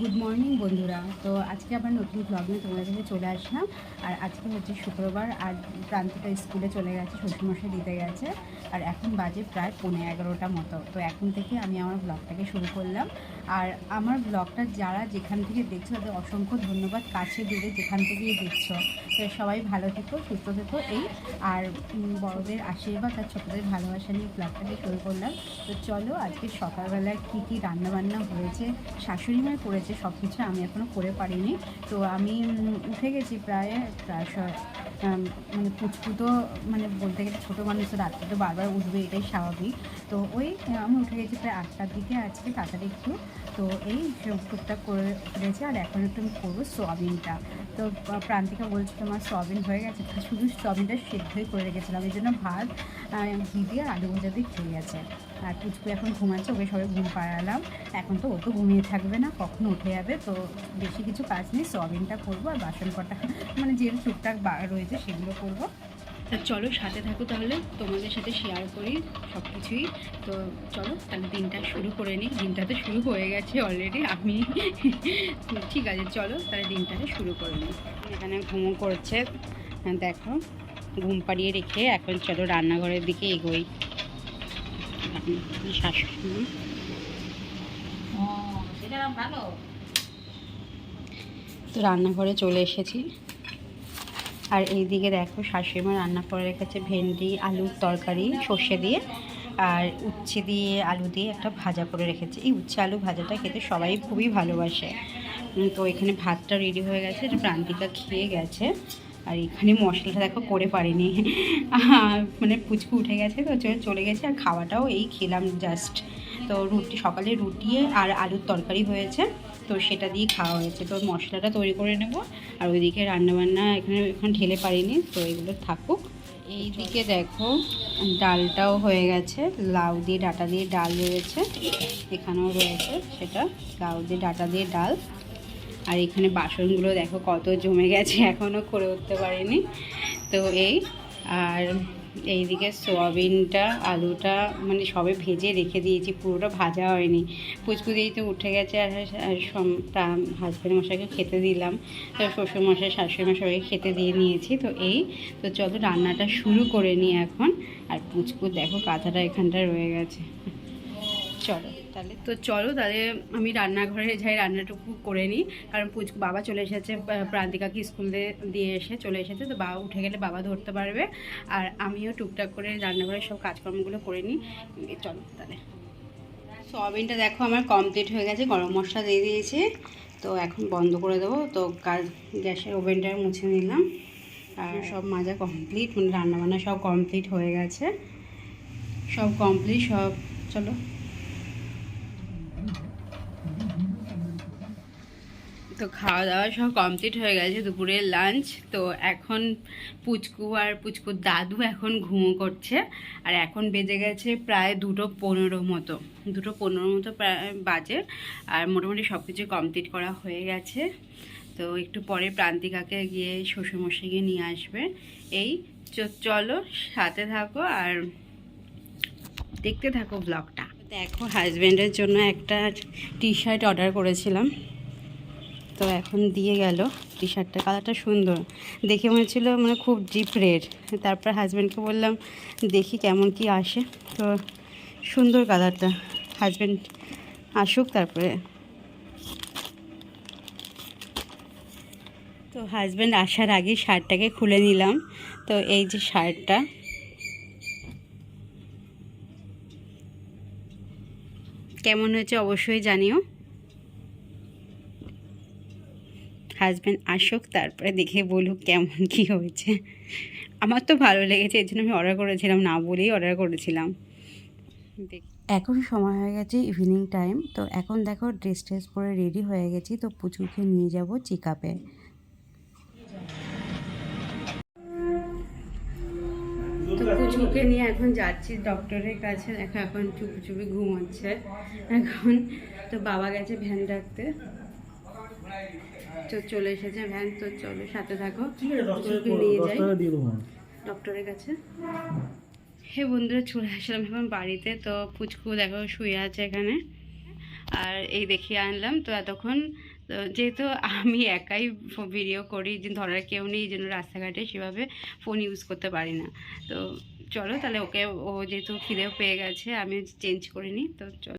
Good morning বন্ধুরা। তো আজকে আবার নতুন ব্লগ নিয়ে তোমাদের কাছে চলে আসলাম। আর আজকে হচ্ছে শুক্রবার আর প্রান্তিকা স্কুলে চলে গেছে, শ্বশুরমশাই দিতে গেছে। আর এখন বাজে প্রায় পনেরো এগারোটা মতো। তো এখন থেকে আমি আমার ব্লগটাকে শুরু করলাম। আর আমার ব্লগটা যারা যেখান থেকে দেখছ, তাদের অসংখ্য ধন্যবাদ। কাছে দূরে যেখান থেকেই দেখছ। তো সবাই ভালো থেকো, সুস্থ থেকো। এই আর বড়দের আশীর্বাদ আর ছোটদের ভালোবাসা নিয়ে ব্লগটাকে শুরু করলাম। তো চলো আজকে সকালবেলায় কী কী রান্নাবান্না হয়েছে, শাশুড়ি মায় করেছে সব কিছু আমি এখনও করে পারিনি। তো আমি উঠে গেছি প্রায় প্রায় মানে পুচকু তো মানে বলতে গেলে ছোটো মানুষ তো রাত্রে তো বারবার উঠবে, এটাই স্বাভাবিক। তো ওই, আমি উঠে গেছি প্রায় আটটার দিকে আজকে, তাড়াতাড়ি একটু। তো এই সব টুকটাক করে ফেলেছি আর এখন একটু আমি করব সোয়াবিনটা। তো প্রান্তিকা বলছে তোমার সোয়াবিন হয়ে গেছে শুধু সোয়াবিনটা সেদ্ধই করে রেখেছিলাম। এই জন্য ভাত ঘি দিয়ে আলু ভাজা দিয়ে খেয়ে গেছে। আর পুচকু এখন ঘুমাচ্ছে, ওকে সবাই ঘুম পাড়ালাম। এখন তো ও তো ঘুমিয়ে থাকবে না, কখন উঠে যাবে? তো বেশি কিছু কাজ নেই, সোয়াবিনটা করব আর বাসন কটা মানে যেগুলো টুকটাক বা- রয়েছে সেগুলো করব। তা চলো সাথে থাকো তাহলে তোমাদের সাথে শেয়ার করি সব কিছুই তো চলো তাহলে দিনটা শুরু করে নিই। দিনটা তো শুরু হয়ে গেছে অলরেডি আমি। ঠিক আছে চলো তাহলে দিনটাকে শুরু করে নিই। এখানে ঘুমো করছে। দেখো ঘুম পাড়িয়ে রেখে এখন চলো রান্নাঘরের দিকে এগোই। শাশুড়ি। ভালো? তো রান্নাঘরে চলে এসেছি। আর এইদিকে দেখো শাশুড়িমা রান্না করে রেখেছে ভেন্ডি, আলুর তরকারি, সর্ষে দিয়ে। আর উচ্ছে দিয়ে আলু দিয়ে একটা ভাজা করে রেখেছে। এই উচ্ছে আলু ভাজাটা খেতে সবাই খুবই ভালোবাসে। তো এখানে ভাতটা রেডি হয়ে গেছে প্রান্তিকা খেয়ে গেছে। আর এখানে মশলাটা দেখো করে পারিনি। মানে পুচকু উঠে গেছে তো চলে- চলে গেছে। আর খাওয়াটাও এই খেলাম জাস্ট তো রুটি, সকালে রুটি আর আলুর তরকারি হয়েছে। তো সেটা দিয়ে খাওয়া হয়েছে। তো মশলাটা তৈরি করে নেব। আর ওইদিকে রান্নাবান্না এখানে, এখন ঢেলে পারিনি, তো এগুলো থাকুক। এই দিকে দেখো, ডালটাও হয়ে গেছে। লাউ দিয়ে ডাটা দিয়ে ডাল রয়েছে। এখানেও রয়েছে সেটা। লাউ দিয়ে ডাটা দিয়ে ডাল। আর এখানে বাসনগুলো দেখো কত জমে গেছে এখনও করে উঠতে পারিনি। তো এই, আর এইদিকে সোয়াবিনটা, আলুটা মানে সবে ভেজে রেখে দিয়েছি, পুরোটা ভাজা হয়নি। পুচকু দিয়েই তো উঠে গেছে আর হাজব্যান্ড মশাইকে খেতে দিলাম, তো শ্বশুর মশাই, শাশুড়ি সবাইকে খেতে দিয়ে নিয়েছি, তো এই, তো চলো রান্নাটা শুরু করে নিই এখন। আর পুচকু দেখো কাঁথাটা এখানটা রয়ে গেছে। চলো। তাহলে। তো চলো তাহলে আমি রান্নাঘরে যাই, রান্নাটুকু করে নিই। কারণ পুচ বাবা চলে এসেছে প্রান্তিকাকে স্কুলে দিয়ে এসে চলে এসেছে। তো বাবা উঠে গেলে বাবা ধরতে পারবে। আর আমিও টুকটাক করে রান্নাঘরের সব কাজকর্মগুলো করে নিই। চলো তাহলে। সোয়াবিনটা দেখো আমার কমপ্লিট হয়ে গেছে, গরম মশলা দিয়ে দিয়েছি। তো এখন বন্ধ করে দেবো। তো কাজ, গ্যাসের ওভেনটা মুছে নিলাম। আর সব মাজা কমপ্লিট মানে রান্নাবান্না সব কমপ্লিট হয়ে গেছে। সব কমপ্লিট সব, চলো। তো খাওয়া দাওয়া সব কমপ্লিট হয়ে গেছে দুপুরের লাঞ্চ তো এখন পুচকু আর পুচকুর দাদু এখন ঘুমো করছে, আর এখন বেজে গেছে প্রায় দুটো পনেরো মতো। দুটো পনেরো মতো প্রায় বাজে, আর মোটামুটি সব কিছু কমপ্লিট করা হয়ে গেছে। তো একটু পরে প্রান্তিকাকে গিয়ে শ্বশুরমশাইকে নিয়ে আসবে। এই চলো সাথে থাকো আর দেখতে থাকো ব্লগটা দেখো হাজব্যান্ডের জন্য একটা টি শার্ট অর্ডার করেছিলাম। তো এখন দিয়ে গেল টি শার্টটা কালারটা সুন্দর। দেখে মনে হচ্ছিল মানে খুব ডিপ রেড তারপর হাজব্যান্ডকে বললাম, দেখি কেমন কি আসে। তো সুন্দর কালারটা। হাজব্যান্ড আসুক তারপরে। তো হাজব্যান্ড আসার আগে শার্টটাকে খুলে নিলাম। তো এই যে শার্টটা কেমন হয়েছে অবশ্যই জানিও। হাজব্যান্ড আসুক, তারপরে দেখে বলুক কেমন, কি হয়েছে। আমার তো ভালো লেগেছে, এর জন্য আমি অর্ডার করেছিলাম, না বলেই অর্ডার করেছিলাম। এখন সময় হয়ে গেছে ইভিনিং টাইম তো এখন দেখো ড্রেস ট্রেস পরে রেডি হয়ে গেছি, তো পুচুকে নিয়ে যাব চেক তো পুচকুকে নিয়ে এখন যাচ্ছি ডক্টরের কাছে, দেখো এখন চুপি চুপি ঘুমাচ্ছে। এখন তো বাবা গেছে ভ্যান ডাকতে। তো চলে এসেছে ভ্যান তো চলো সাথে থাকো। নিয়ে যাই। ডক্টরের কাছে। হে বন্ধুরা চলে আসলাম এখন বাড়িতে। তো পুচকু দেখো শুয়ে আছে এখানে। আর এই দেখিয়ে আনলাম তো এতক্ষণ যেহেতু আমি একাই ভিডিও করি যে ধরার কেউ নেই এই জন্য রাস্তাঘাটে সেভাবে ফোন ইউজ করতে পারি না। তো চলো তাহলে ওকে ও যেহেতু খিদেও পেয়ে গেছে আমি চেঞ্জ করে নিই তো চলো।